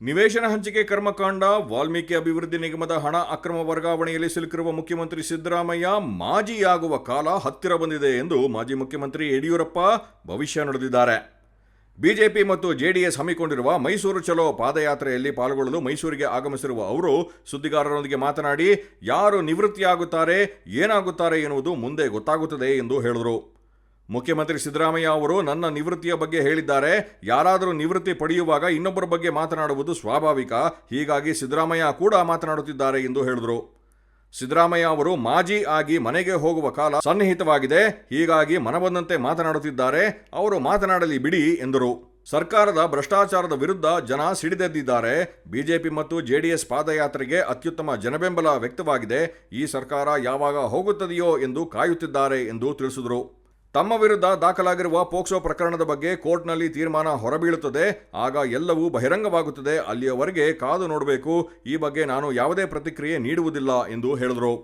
ನಿವೇಶನ ಹಂಚಿಕೆ ಕರ್ಮಕಾಂಡ, ವಾಲ್ಮೀಕಿ ಅಭಿವೃದ್ಧಿ ನಿಗಮದ ಹಣ ಅಕ್ರಮ ವರ್ಗಾವಣೆಯಲ್ಲಿ ಸಿಲುಕಿರುವ ಮುಖ್ಯಮಂತ್ರಿ ಸಿದ್ದರಾಮಯ್ಯ ಮಾಜಿಯಾಗುವ ಕಾಲ ಹತ್ತಿರ ಬಂದಿದೆ ಎಂದು ಮಾಜಿ ಮುಖ್ಯಮಂತ್ರಿ ಯಡಿಯೂರಪ್ಪ ಭವಿಷ್ಯ ನುಡಿದಿದ್ದಾರೆ. ಬಿಜೆಪಿ ಮತ್ತು ಜೆಡಿಎಸ್ ಹಮ್ಮಿಕೊಂಡಿರುವ ಮೈಸೂರು ಚಲೋ ಪಾದಯಾತ್ರೆಯಲ್ಲಿ ಪಾಲ್ಗೊಳ್ಳಲು ಮೈಸೂರಿಗೆ ಆಗಮಿಸಿರುವ ಅವರು ಸುದ್ದಿಗಾರರೊಂದಿಗೆ ಮಾತನಾಡಿ, ಯಾರು ನಿವೃತ್ತಿಯಾಗುತ್ತಾರೆ, ಏನಾಗುತ್ತಾರೆ ಎನ್ನುವುದು ಮುಂದೆ ಗೊತ್ತಾಗುತ್ತದೆ ಎಂದು ಹೇಳಿದರು. ಮುಖ್ಯಮಂತ್ರಿ ಸಿದ್ದರಾಮಯ್ಯ ಅವರು ನನ್ನ ನಿವೃತ್ತಿಯ ಬಗ್ಗೆ ಹೇಳಿದ್ದಾರೆ. ಯಾರಾದರೂ ನಿವೃತ್ತಿ ಪಡೆಯುವಾಗ ಇನ್ನೊಬ್ಬರ ಬಗ್ಗೆ ಮಾತನಾಡುವುದು ಸ್ವಾಭಾವಿಕ. ಹೀಗಾಗಿ ಸಿದ್ದರಾಮಯ್ಯ ಕೂಡ ಮಾತನಾಡುತ್ತಿದ್ದಾರೆ ಎಂದು ಹೇಳಿದರು. ಸಿದ್ದರಾಮಯ್ಯ ಅವರು ಮಾಜಿ ಆಗಿ ಮನೆಗೆ ಹೋಗುವ ಕಾಲ ಸನ್ನಿಹಿತವಾಗಿದೆ. ಹೀಗಾಗಿ ಮನಬಂದಂತೆ ಮಾತನಾಡುತ್ತಿದ್ದಾರೆ. ಅವರು ಮಾತನಾಡಲಿ ಬಿಡಿ ಎಂದರು. ಸರ್ಕಾರದ ಭ್ರಷ್ಟಾಚಾರದ ವಿರುದ್ಧ ಜನ ಸಿಡಿದೆದ್ದಿದ್ದಾರೆ. ಬಿಜೆಪಿ ಮತ್ತು ಜೆಡಿಎಸ್ ಪಾದಯಾತ್ರೆಗೆ ಅತ್ಯುತ್ತಮ ಜನಬೆಂಬಲ ವ್ಯಕ್ತವಾಗಿದೆ. ಈ ಸರ್ಕಾರ ಯಾವಾಗ ಹೋಗುತ್ತದೆಯೋ ಎಂದು ಕಾಯುತ್ತಿದ್ದಾರೆ ಎಂದು ತಿಳಿಸಿದರು. ತಮ್ಮ ವಿರುದ್ಧ ದಾಖಲಾಗಿರುವ ಪೋಕ್ಸೋ ಪ್ರಕರಣದ ಬಗ್ಗೆ ಕೋರ್ಟ್ನಲ್ಲಿ ತೀರ್ಮಾನ ಹೊರಬೀಳುತ್ತದೆ. ಆಗ ಎಲ್ಲವೂ ಬಹಿರಂಗವಾಗುತ್ತದೆ. ಅಲ್ಲಿಯವರೆಗೆ ಕಾದು ನೋಡಬೇಕು. ಈ ಬಗ್ಗೆ ನಾನು ಯಾವುದೇ ಪ್ರತಿಕ್ರಿಯೆ ನೀಡುವುದಿಲ್ಲ ಎಂದು ಹೇಳಿದರು.